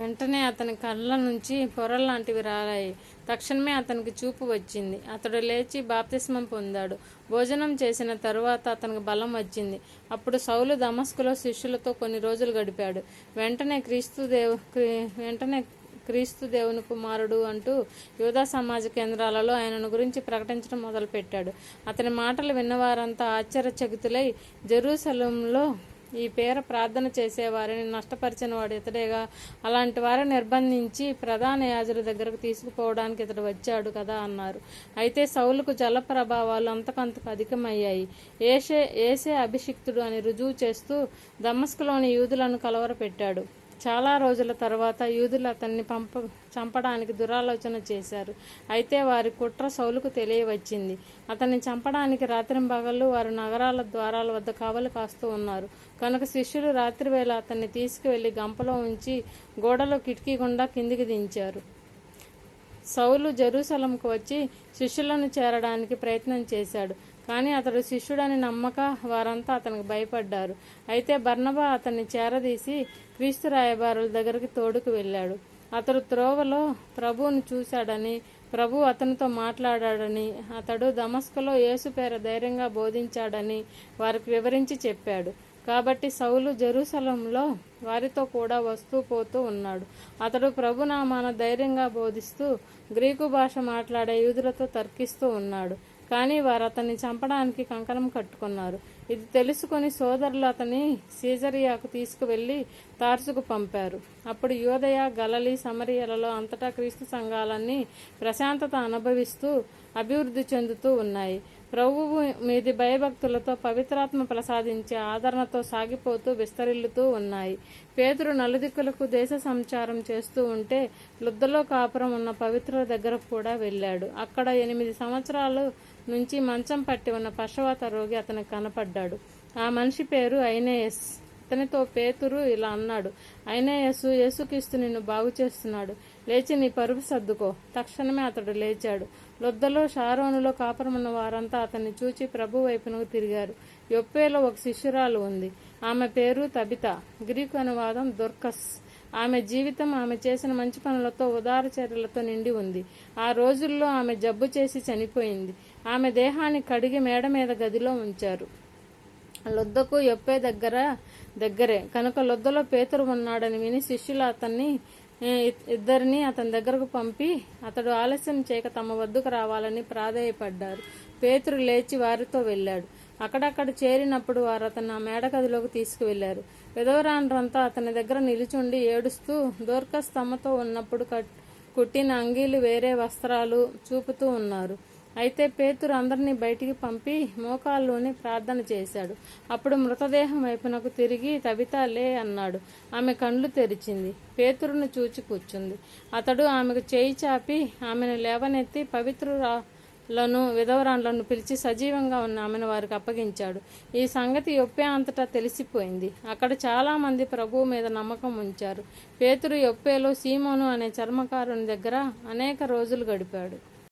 వెంటనే అతని కళ్ళ నుంచి పొరల్లాంటివి రాలాయి తక్షణమే అతనికి చూపు వచ్చింది. అతడు లేచి బాప్తిస్మం పొందాడు. భోజనం చేసిన తరువాత అతనికి బలం వచ్చింది. అప్పుడు సౌలు దమస్కులో శిష్యులతో కొన్ని రోజులు గడిపాడు. వెంటనే క్రీస్తు దేవు వెంటనే క్రీస్తు దేవుని కుమారుడు అంటూ యూదా సమాజ కేంద్రాలలో ఆయనను గురించి ప్రకటించడం మొదలుపెట్టాడు. అతని మాటలు విన్నవారంతా ఆశ్చర్యచకితులై జెరూసలంలో ఈ పేర ప్రార్థన చేసేవారిని నష్టపరిచిన వాడు ఇతడేగా. అలాంటి వారిని నిర్బంధించి ప్రధాన యాజుల దగ్గరకు తీసుకుపోవడానికి ఇతడు వచ్చాడు కదా అన్నారు. అయితే సౌలుకు జల ప్రభావాలు అంతకంతకు అధికమయ్యాయి. ఏసే ఏసే అభిషిక్తుడు అని రుజువు చేస్తూ దమస్కులోని యూదులను కలవరపెట్టాడు. చాలా రోజుల తర్వాత యూదులు అతన్ని పంప చంపడానికి దురాలోచన చేశారు. అయితే వారి కుట్ర సౌలుకు తెలియవచ్చింది. అతన్ని చంపడానికి రాత్రింబగళ్ళు వారు నగరాల ద్వారాల వద్ద కావలు కాస్తూ ఉన్నారు. కనుక శిష్యులు రాత్రివేళ అతన్ని తీసుకువెళ్ళి గంపలో ఉంచి గోడలో కిటికీ గుండా కిందికి దించారు. సౌలు జెరూసలంకు వచ్చి శిష్యులను చేరడానికి ప్రయత్నం చేశాడు. కానీ అతడు శిష్యుడని నమ్మక వారంతా అతనికి భయపడ్డారు. అయితే బర్ణబా అతన్ని చేరదీసి క్రీస్తు రాయబారుల దగ్గరికి తోడుకు వెళ్ళాడు. అతడు త్రోవలో ప్రభువును చూశాడని ప్రభు అతనితో మాట్లాడాడని అతడు దమస్కులో యేసు పేర ధైర్యంగా బోధించాడని వారికి వివరించి చెప్పాడు. కాబట్టి సౌలు జెరూసలంలో వారితో కూడా వస్తూ పోతూ ఉన్నాడు. అతడు ప్రభునామాన ధైర్యంగా బోధిస్తూ గ్రీకు భాష మాట్లాడే యూదులతో తర్కిస్తూ ఉన్నాడు. కానీ వారు అతన్ని చంపడానికి కంకణం కట్టుకున్నారు. ఇది తెలుసుకొని సోదరులు అతని సీజరియాకు తీసుకువెళ్ళి తార్సుకు పంపారు. అప్పుడు యోదయ గలలి సమరియలలో అంతటా క్రీస్తు సంఘాలన్నీ ప్రశాంతత అనుభవిస్తూ అభివృద్ధి చెందుతూ ఉన్నాయి. ప్రభువు మీది భయభక్తులతో పవిత్రాత్మ ప్రసాదించే ఆదరణతో సాగిపోతూ విస్తరిల్లుతూ ఉన్నాయి. పేదరు నలుదిక్కులకు దేశ సంచారం చేస్తూ ఉంటే లుద్దలో కాపురం ఉన్న పవిత్రుల దగ్గరకు కూడా వెళ్ళాడు. అక్కడ ఎనిమిది సంవత్సరాలు నుంచి మంచం పట్టి ఉన్న పశవాత రోగి అతనికి కనపడ్డాడు. ఆ మనిషి పేరు ఐనేయస్. అతనితో పేతురు ఇలా అన్నాడు ఐనేయసు యేసుక్రీస్తు నిన్ను బాగు చేస్తున్నాడు. లేచి నీ పరుపు సర్దుకో. తక్షణమే అతడు లేచాడు. లొద్దలో షారోనులో కాపురమున్న వారంతా అతన్ని చూచి ప్రభు వైపునకు తిరిగారు. యొప్పేలో ఒక శిష్యురాలు ఉంది. ఆమె పేరు తబిత. గ్రీకు అనువాదం దుర్కస్. ఆమె జీవితం ఆమె చేసిన మంచి పనులతో ఉదార చర్యలతో నిండి ఉంది. ఆ రోజుల్లో ఆమె జబ్బు చేసి చనిపోయింది. ఆమె దేహాన్ని కడిగి మేడ మీద గదిలో ఉంచారు. లొద్దకు ఎప్పే దగ్గర దగ్గరే. కనుక లొద్దలో పేతురు ఉన్నాడని విని శిష్యులు అతన్ని ఇద్దరిని అతని దగ్గరకు పంపి అతడు ఆలస్యం చేయక తమ వద్దకు రావాలని ప్రాధేయపడ్డారు. పేతురు లేచి వారితో వెళ్ళాడు. అక్కడక్కడ చేరినప్పుడు వారు అతను ఆ మేడగదిలోకి తీసుకువెళ్ళారు విధవరాండ్రంతా అతని దగ్గర నిలుచుండి ఏడుస్తూ దోర్కస్ ఉన్నప్పుడు కట్- కుట్టిన అంగీలు వేరే వస్త్రాలు చూపుతూ ఉన్నారు. అయితే పేతురు అందరినీ బయటికి పంపి మోకాల్లోనే ప్రార్థన చేశాడు. అప్పుడు మృతదేహం వైపునకు తిరిగి తబితా లే అన్నాడు. ఆమె కండ్లు తెరిచింది. పేతురును చూచి కూర్చుంది. అతడు ఆమెకు చేయి చాపి ఆమెను లేవనెత్తి పవిత్రులను విధవరాన్లను పిలిచి సజీవంగా ఉన్న ఆమెను వారికి అప్పగించాడు. ఈ సంగతి యొప్పే అంతటా తెలిసిపోయింది. అక్కడ చాలామంది ప్రభువు మీద నమ్మకం ఉంచారు. పేతురు యొప్పేలో సీమోను అనే చర్మకారుని దగ్గర అనేక రోజులు గడిపాడు.